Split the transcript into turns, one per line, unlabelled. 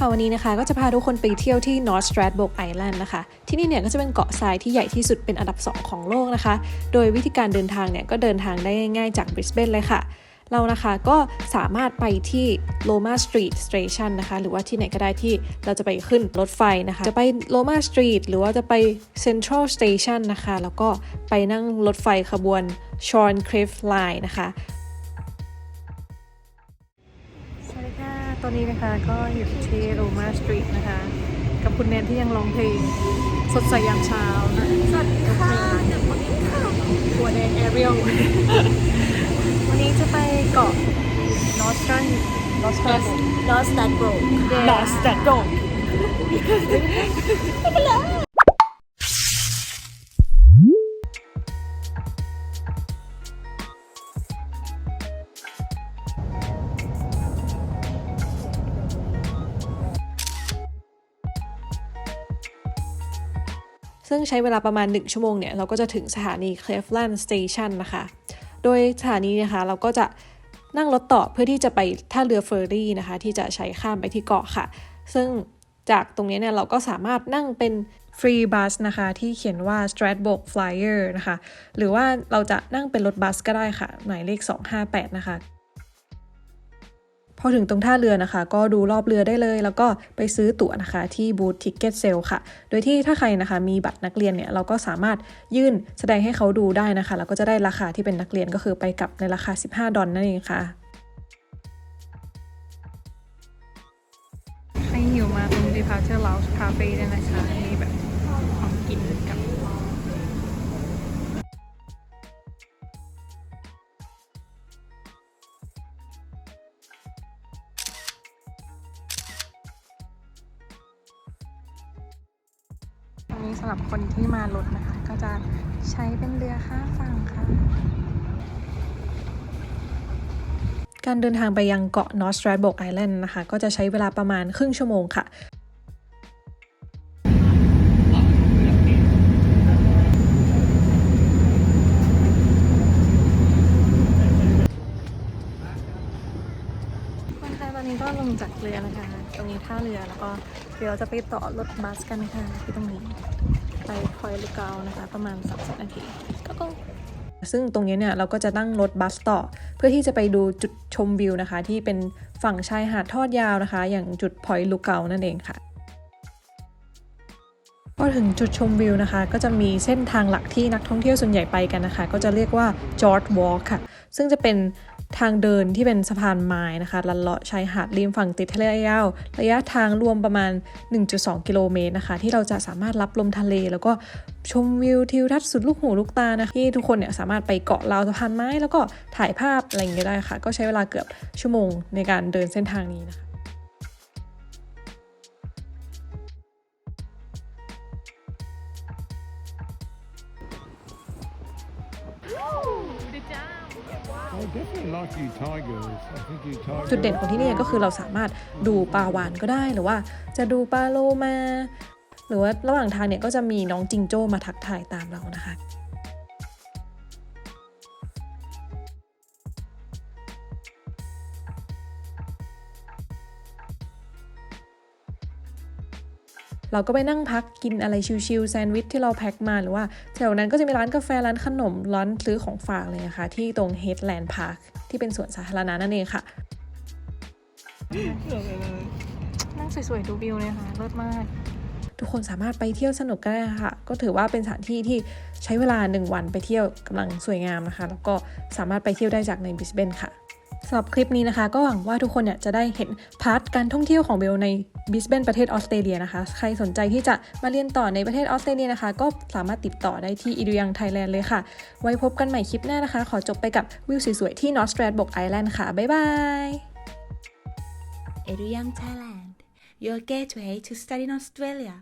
ค่ะวันนี้นะคะก็จะพาทุกคนไปเที่ยวที่ North Stradbroke Island นะคะ ที่นี่เนี่ยก็จะเป็นเกาะทรายที่ใหญ่ที่สุดเป็นอันดับ 2 ของโลกนะคะ โดยวิธีการเดินทางเนี่ยก็เดินทางได้ง่ายๆจากบริสเบนเลยค่ะ เรานะคะก็สามารถไปที่ Loma Street Station นะคะ หรือว่าที่ไหนก็ได้ที่เราจะไปขึ้นรถไฟนะคะ จะไป Loma Street หรือว่าจะไป Central Station นะคะ แล้วก็ไปนั่งรถไฟขบวน Shorn Cliff Line นะคะ อนนี้นะคะก็อยู่ที่โรมาสตรีทนะคะ กับคุณแนนที่ยังร้องเพลงสดใสยามเช้านะ
สวัสดีค่ะเดี๋ยวคนนี้ค่ะ
หัวแดงแอเรียลวันนี้จะไปเกาะนอสตันนอสตัน
Lost that broke
นอสตันโด ซึ่งใช้เวลาประมาณ 1 ชั่วโมงเนี่ย เราก็จะถึงสถานี Cleveland Station นะคะ โดยสถานีนะคะเราก็จะนั่งรถต่อเพื่อที่จะไปท่าเรือเฟอร์รี่นะคะ ที่จะใช้ข้ามไปที่เกาะค่ะ ซึ่งจากตรงนี้เนี่ยเราก็สามารถนั่งเป็นฟรีบัสนะคะ ที่เขียนว่า Stradbroke Flyer นะคะ หรือว่าเราจะนั่งเป็นรถบัสก็ได้ค่ะ หมายเลข 258 นะคะ พอถึงตรงท่าเรือนะคะ ก็ดูรอบเรือได้เลย แล้วก็ไปซื้อตั๋วนะคะที่บูธทิกเก็ตเซลค่ะ โดยที่ถ้าใครนะคะมีบัตรนักเรียนเนี่ยเราก็สามารถยื่นแสดงให้เขาดูได้นะคะ แล้วก็จะได้ราคาที่เป็นนักเรียนก็คือไปกลับในราคา 15 ดอลนั่นเองค่ะให้หิวมาตรง Departure Lounge Cafe ได้นะคะมีแบบของกินกับ รงนี้สำหรับคนที่มารถนะคะ ก็จะใช้เป็นเรือข้ามฝั่งค่ะ การเดินทางไปยังเกาะ North Stradbroke Island นะคะ ก็จะใช้เวลาประมาณครึ่งชั่วโมงค่ะ นไทยตอนนี้ก็ลงจากเรือนะคะ ตรงนี้ท่าเรือแล้วก็เดี๋ยวเราจะไปต่อรถบัสกันค่ะที่ตรงนี้ไปคอยลูกเกานะคะ ประมาณ30นาทีก็ก็ซึ่งตรงนี้เนี่ยเราก็จะนั่งรถบัสต่อ เพื่อที่จะไปดูจุดชมวิวนะคะ ที่เป็นฝั่งชายหาดทอดยาวนะคะ อย่างจุดพอยลูกเกานั่นเองค่ะพอถึงจุดชมวิวนะคะ ก็จะมีเส้นทางหลักที่นักท่องเที่ยวส่วนใหญ่ไปกันนะคะ ก็จะเรียกว่า George Walk ค่ะ ซึ่งจะเป็น ทางเดินที่เป็นสะพานไม้นะคะลัดเลาะชายหาดริมฝั่งติดทะเลยาว ระยะทางรวมประมาณ 1.2 กิโลเมตรนะคะ ที่เราจะสามารถรับลมทะเล แล้วก็ชมวิวทิวทัศน์สุดลูกหูลูกตานะคะที่ทุกคนเนี่ยสามารถไปเกาะราวสะพานไม้ แล้วก็ถ่ายภาพอะไรอย่างเงี้ยได้ค่ะ ก็ใช้เวลาเกือบชั่วโมงในการเดินเส้นทางนี้นะคะ จุดเด่นของที่นี่ก็คือเราสามารถดูปลาวานก็ได้หรือว่า จะดูปลาโลมา หรือว่าระหว่างทางเนี่ยก็จะมีน้องจิงโจ้มาทักทายตามเรานะคะ เราก็ไปนั่งพักกินอะไรชิลๆแซนด์วิชที่เราแพ็คมาหรือว่าแถวนั้นก็จะมีร้านกาแฟร้านขนมร้านซื้อของฝากเลยนะคะ ที่ตรง Headland Park ที่เป็นสวนสาธารณะนั่นเองค่ะ นั่งสวยๆดูวิวเลยค่ะเลิศมากทุกคนสามารถไปเที่ยวสนุกก็ได้ค่ะ ก็ถือว่าเป็นสถานที่ที่ใช้เวลา 1 วันไปเที่ยวกำลังสวยงามนะคะ แล้วก็สามารถไปเที่ยวได้จากในบริสเบนค่ะ สำหรับคลิปนี้นะคะ ก็หวังว่าทุกคนเนี่ยจะได้เห็นพาร์ทการท่องเที่ยวของเบลในบิสเบนประเทศออสเตรเลียนะคะ ใครสนใจที่จะมาเรียนต่อในประเทศออสเตรเลียนะคะ ก็สามารถติดต่อได้ที่อีดูยังไทยแลนด์เลยค่ะ ไว้พบกันใหม่คลิปหน้านะคะ ขอจบไปกับวิวสวยๆที่ North Stradbroke Island ค่ะ บ๊ายบาย
Eduyang Thailand your gateway to study in Australia